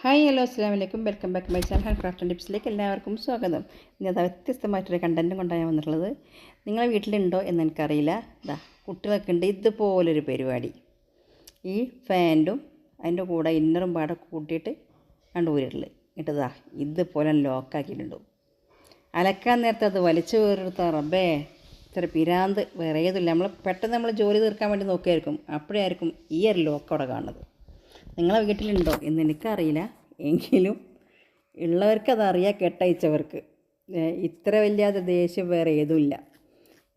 Hi hello അസ്സാം വലൈക്കും welcome back my channel hand craft and ടിപ്സിലേക്ക് എല്ലാവർക്കും സ്വാഗതം. ഇന്ന് അത് വ്യത്യസ്തമായിട്ടൊരു കണ്ടന്റും കൊണ്ടാണ് ഞാൻ വന്നിട്ടുള്ളത്. നിങ്ങളെ വീട്ടിലുണ്ടോ എന്ന് എനിക്കറിയില്ല. ഇതാ കുട്ടികളൊക്കെ ഉണ്ട് ഇതുപോലൊരു പരിപാടി. ഈ ഫാന്റും അതിന്റെ കൂടെ ഇന്നറും പാടെ കൂട്ടിയിട്ട് രണ്ട് ഊരിട്ടുള്ളത് ഇട്ടതാ ഇതുപോലെ ലോക്കാക്കിയിട്ടുണ്ട് അലക്കാൻ നേരത്തെ അത് വലിച്ചു വേറെടുത്ത റബ്ബേ. ഇത്ര പിരാന്ത് വേറെ ഏതുമില്ല നമ്മൾ പെട്ടെന്ന് നമ്മൾ ജോലി തീർക്കാൻ വേണ്ടി നോക്കിയായിരിക്കും. അപ്പോഴായിരിക്കും ഈ ഒരു ലോക്ക് അവിടെ കാണുന്നത്. നിങ്ങളെ വീട്ടിലുണ്ടോ? എന്ന് എനിക്കറിയില്ല. എങ്കിലും ഉള്ളവർക്ക് അതറിയാം കെട്ടയച്ചവർക്ക്. ഇത്ര വലിയ ദേഷ്യം വേറെ ഏതുമില്ല.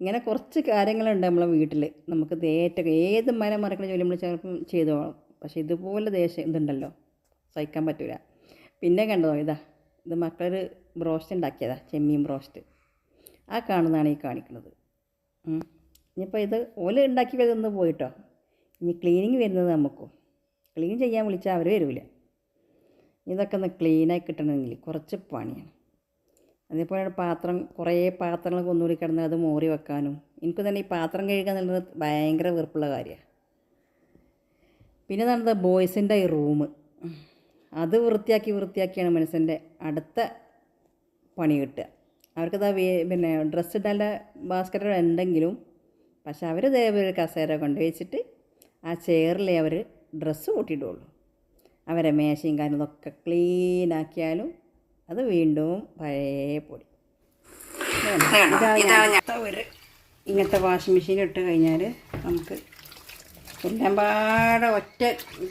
ഇങ്ങനെ കുറച്ച് കാര്യങ്ങളുണ്ട് നമ്മളെ വീട്ടിൽ നമുക്ക് ഏറ്റവും ഏത് മരം മറക്കുന്ന ജോലി നമ്മൾ ചിലപ്പം ചെയ്തോളാം പക്ഷേ ഇതുപോലെ ദേഷ്യം ഇതുണ്ടല്ലോ. സഹിക്കാൻ പറ്റില്ല പിന്നെ കണ്ടതോ? ഇതാ ഇത് മക്കളൊരു ബ്രോസ്റ്റ് ഉണ്ടാക്കിയതാ ചെമ്മീൻ ബ്രോസ്റ്റ്. ആ കാണുന്നതാണ് ഈ കാണിക്കുന്നത്. ഇനിയിപ്പോൾ ഇത് ഓല ഉണ്ടാക്കി വരുന്നത് പോയിട്ടോ? ഇനി ക്ലീനിങ് വരുന്നത് നമുക്കും. ക്ലീൻ ചെയ്യാൻ വിളിച്ചാൽ അവർ വരില്ല ഇതൊക്കെ ഒന്ന് ക്ലീനായി കിട്ടണമെങ്കിൽ കുറച്ച് പണിയാണ്. അതേപോലെ പാത്രം കുറേ പാത്രങ്ങൾ ഒന്നുകൂടി കിടന്ന് അത് മോറി വെക്കാനും. എനിക്ക് തന്നെ ഈ പാത്രം കഴുകുക എന്നുള്ളത് ഭയങ്കര വെറുപ്പുള്ള കാര്യമാണ്. പിന്നെ നടന്നത് ബോയ്സിന്റെ ഈ റൂം അത് വൃത്തിയാക്കി വൃത്തിയാക്കിയാണ് മനുഷ്യന്റെ അടുത്ത പണി കിട്ടുക. അവർക്കത് പിന്നെ ഡ്രസ്സ് ഇടാനുള്ള ബാസ്ക്കറ്റോ ഉണ്ടെങ്കിലും പക്ഷെ അവർ ഇതേപോലെ കസേര കൊണ്ടുവച്ചിട്ട് ആ ചെയറിൽ അവർ ഡ്രസ്സ് കൂട്ടിയിടുള്ളൂ. അവരെ മേശയും കാര്യങ്ങളൊക്കെ ക്ലീനാക്കിയാലും അത് വീണ്ടും പഴയ പൊടി. ഒരു ഇങ്ങനത്തെ വാഷിംഗ് മെഷീൻ ഇട്ട് കഴിഞ്ഞാൽ നമുക്ക് എല്ലാം പാടെ ഒറ്റ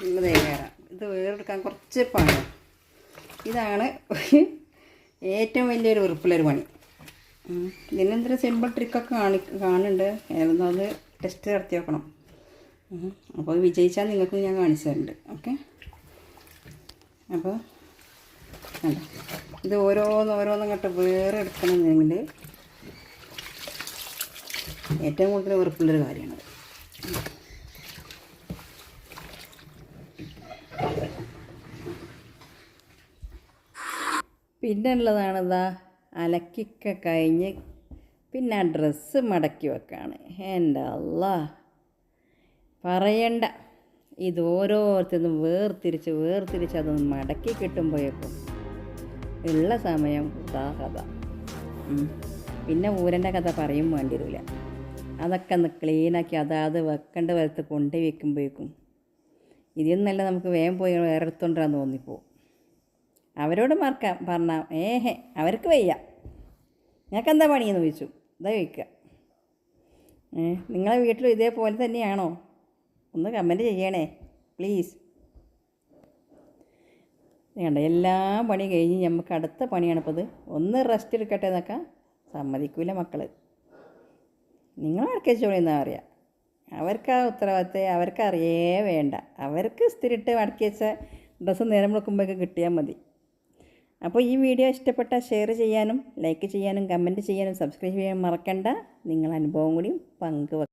ഇതേ കയറാം ഇത് വേറെടുക്കാൻ കുറച്ച് പണി. ഇതാണ് ഏറ്റവും വലിയൊരു ഉറുപ്പിലൊരു പണി. ഇതിനെന്തൊരു സിമ്പിൾ ട്രിക്കൊക്കെ കാണി കാണുന്നുണ്ട്. ഏതൊന്നും അത് ടെസ്റ്റ് നടത്തി നോക്കണം. അപ്പോൾ വിജയിച്ചാൽ നിങ്ങൾക്ക് ഞാൻ കാണിച്ചു തരുന്നുണ്ട് ഓക്കെ? അപ്പോൾ അല്ല ഇത് ഓരോന്ന് ഓരോന്നും ഇങ്ങോട്ട് വേറെ എടുക്കണമെന്നുണ്ടെങ്കിൽ ഏറ്റവും കൂടുതൽ വെറുപ്പുള്ളൊരു കാര്യമാണ് പിന്നെ ഉള്ളതാണിതാ അലക്കിക്ക കഴിഞ്ഞ് പിന്നെ ആ ഡ്രസ്സ് മടക്കി വെക്കാണ്. എന്റെ അല്ലാ പറയണ്ട. ഇത് ഓരോരുത്തരും വേർതിരിച്ച് വേർതിരിച്ച് അതൊന്ന് മടക്കി കിട്ടുമ്പോഴേക്കും ഉള്ള സമയം ഇതാ കഥ. പിന്നെ ഊരന്റെ കഥ പറയും വേണ്ടി വരില്ല അതൊക്കെ ഒന്ന് ക്ലീനാക്കി അതാത് വെക്കേണ്ട വലത്ത് കൊണ്ടു വെക്കുമ്പോഴേക്കും ഇതിന്നല്ല നമുക്ക് വേഗം പോയി വേറെ എടുത്തോണ്ടാന്ന് തോന്നിപ്പോവും. അവരോട് മറക്കാം പറഞ്ഞാൽ ഏഹേ അവർക്ക് വയ്യ. ഞങ്ങൾക്കെന്താ പണിയെന്ന് ചോദിച്ചു. ഇതാ ചോദിക്കുക ഏഹ് നിങ്ങളെ വീട്ടിലും ഇതേപോലെ തന്നെയാണോ? ഒന്ന് കമന്റ് ചെയ്യണേ പ്ലീസ് വേണ്ട എല്ലാ പണി കഴിഞ്ഞ് നമുക്ക് അടുത്ത പണിയാണിപ്പോൾ ഇത് ഒന്ന് റെസ്റ്റ് എടുക്കട്ടെ എന്നൊക്കെ സമ്മതിക്കൂല മക്കൾ നിങ്ങൾ മടക്കിച്ചോളി എന്നാ പറയുക അവർക്ക് ആ ഉത്തരവാദിത്തം അവർക്ക് അറിയേ വേണ്ട. അവർക്ക് സ്ഥിരിട്ട് മടക്കി വെച്ച ഡ്രസ്സ് നേരം വെക്കുമ്പോഴൊക്കെ കിട്ടിയാൽ മതി. അപ്പോൾ ഈ വീഡിയോ ഇഷ്ടപ്പെട്ടാൽ ഷെയർ ചെയ്യാനും ലൈക്ക് ചെയ്യാനും കമന്റ് ചെയ്യാനും സബ്സ്ക്രൈബ് ചെയ്യാനും മറക്കണ്ട. നിങ്ങളുടെ അനുഭവം കൂടി പങ്കുവെക്കുക